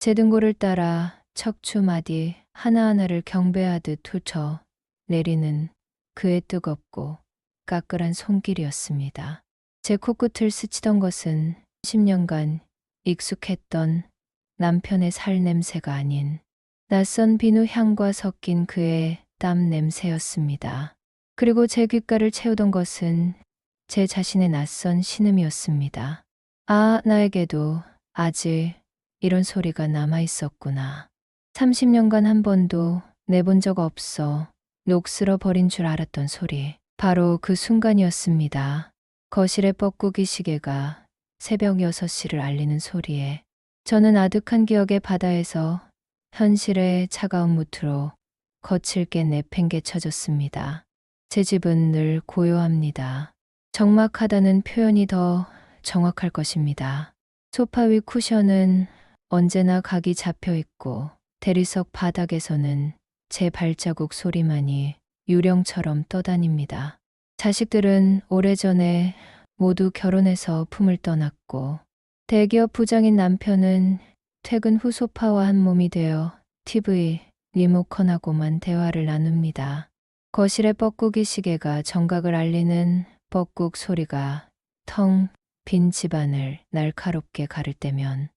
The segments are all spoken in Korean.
제 등골을 따라 척추 마디 하나하나를 경배하듯 훑어 내리는 그의 뜨겁고 까끌한 손길이었습니다. 제 코끝을 스치던 것은 10년간 익숙했던 남편의 살 냄새가 아닌 낯선 비누 향과 섞인 그의 땀 냄새였습니다. 그리고 제 귓가를 채우던 것은 제 자신의 낯선 신음이었습니다. 아, 나에게도 아직 이런 소리가 남아 있었구나. 30년간 한 번도 내본 적 없어 녹슬어 버린 줄 알았던 소리. 바로 그 순간이었습니다. 거실의 뻐꾸기 시계가 새벽 6시를 알리는 소리에 저는 아득한 기억의 바다에서 현실의 차가운 무트로 거칠게 내팽개쳐졌습니다. 제 집은 늘 고요합니다. 적막하다는 표현이 더 정확할 것입니다. 소파 위 쿠션은 언제나 각이 잡혀 있고 대리석 바닥에서는 제 발자국 소리만이 유령처럼 떠다닙니다. 자식들은 오래전에 모두 결혼해서 품을 떠났고 대기업 부장인 남편은 퇴근 후 소파와 한 몸이 되어 TV, 리모컨하고만 대화를 나눕니다. 거실의 뻐꾸기 시계가 정각을 알리는 뻐꾹 소리가 텅 빈 집안을 날카롭게 가를 때면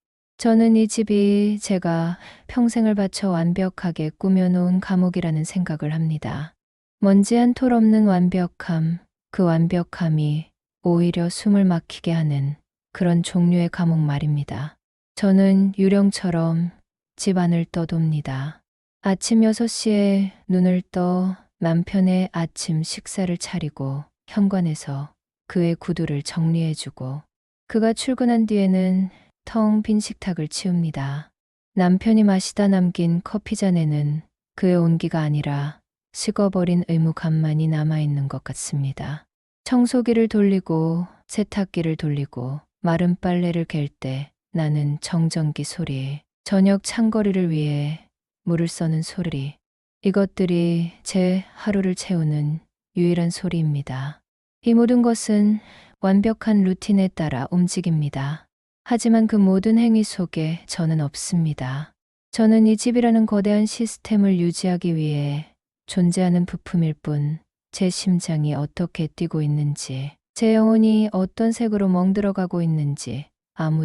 저는 이 집이 제가 평생을 바쳐 완벽하게 꾸며놓은 감옥이라는 생각을 합니다. 먼지 한 톨 없는 완벽함, 그 완벽함이 오히려 숨을 막히게 하는 그런 종류의 감옥 말입니다. 저는 유령처럼 집안을 떠돕니다. 아침 6시에 눈을 떠 남편의 아침 식사를 차리고 현관에서 그의 구두를 정리해주고 그가 출근한 뒤에는 텅 빈 식탁을 치웁니다. 남편이 마시다 남긴 커피잔에는 그의 온기가 아니라 식어버린 의무감만이 남아있는 것 같습니다. 청소기를 돌리고 세탁기를 돌리고 마른 빨래를 갤 때 나는 정전기 소리, 저녁 창거리를 위해 물을 써는 소리, 이것들이 제 하루를 채우는 유일한 소리입니다. 이 모든 것은 완벽한 루틴에 따라 움직입니다. 하지만 그 모든 행위 속에 저는 없습니다. 저는 이 집이라는 거대한 시스템을 유지하기 위해 존재하는 부품일 뿐, 제 심장이 어떻게 뛰고 있는지, 제 영혼이 어떤 색으로 멍들어가고 있는지 아무